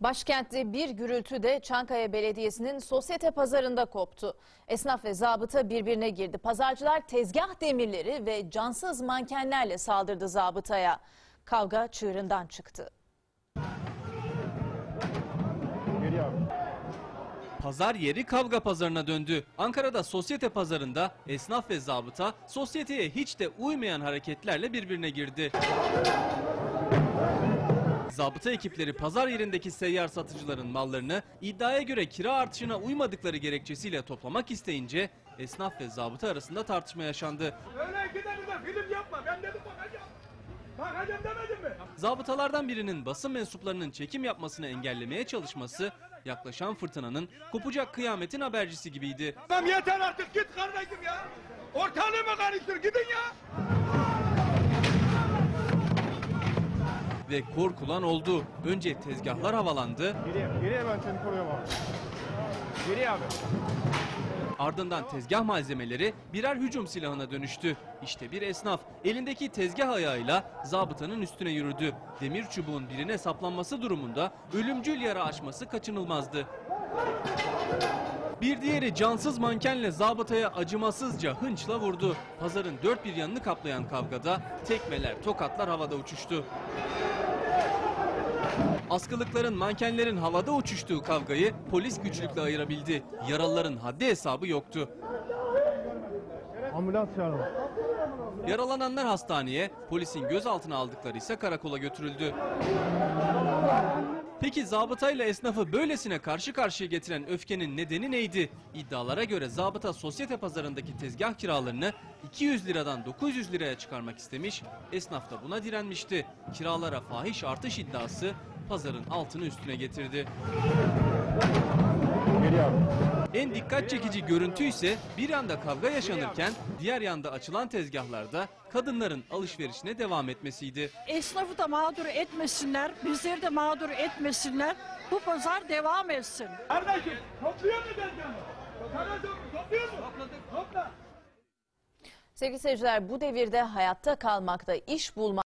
Başkentte bir gürültü de Çankaya Belediyesi'nin sosyete pazarında koptu. Esnaf ve zabıta birbirine girdi. Pazarcılar tezgah demirleri ve cansız mankenlerle saldırdı zabıtaya. Kavga çığırından çıktı. Pazar yeri kavga pazarına döndü. Ankara'da sosyete pazarında esnaf ve zabıta sosyeteye hiç de uymayan hareketlerle birbirine girdi. Zabıta ekipleri pazar yerindeki seyyar satıcıların mallarını iddiaya göre kira artışına uymadıkları gerekçesiyle toplamak isteyince esnaf ve zabıta arasında tartışma yaşandı. Öyle tane de film yapma. Ben dedim bakacağım. Bakacağım demedim mi? Zabıtalardan birinin basın mensuplarının çekim yapmasını engellemeye çalışması yaklaşan fırtınanın kopacak kıyametin habercisi gibiydi. Tamam yeter artık git kardeşim ya. Ortalığı mı karıştır gidin ya. Ve korkulan oldu. Önce tezgahlar havalandı, Geriye, geriye ben seni koruyorum abi. Geriye abi. ardından tezgah malzemeleri birer hücum silahına dönüştü. İşte bir esnaf elindeki tezgah ayağıyla zabıtanın üstüne yürüdü. Demir çubuğun birine saplanması durumunda ölümcül yara açması kaçınılmazdı. Bir diğeri cansız mankenle zabıtaya acımasızca hınçla vurdu. Pazarın dört bir yanını kaplayan kavgada tekmeler, tokatlar havada uçuştu. Askılıkların mankenlerin havada uçuştuğu kavgayı polis güçlükle ayırabildi. Yaralıların haddi hesabı yoktu. Ambulans çağırın. Yaralananlar hastaneye, polisin gözaltına aldıkları ise karakola götürüldü. Peki zabıtayla esnafı böylesine karşı karşıya getiren öfkenin nedeni neydi? İddialara göre zabıta sosyete pazarındaki tezgah kiralarını 200 liradan 900 liraya çıkarmak istemiş, esnaf da buna direnmişti. Kiralara fahiş artış iddiası pazarın altını üstüne getirdi. Abi. En dikkat çekici görüntü ise bir yanda kavga yaşanırken diğer yanda açılan tezgahlarda kadınların alışverişine devam etmesiydi. Esnafı da mağdur etmesinler, bizleri de mağdur etmesinler. Bu pazar devam etsin. Kardeşim topluyor mu tezgahı? Kardeşim topluyor mu? Topladık. Topla. Sevgili seyirciler bu devirde hayatta kalmakta, iş bulmak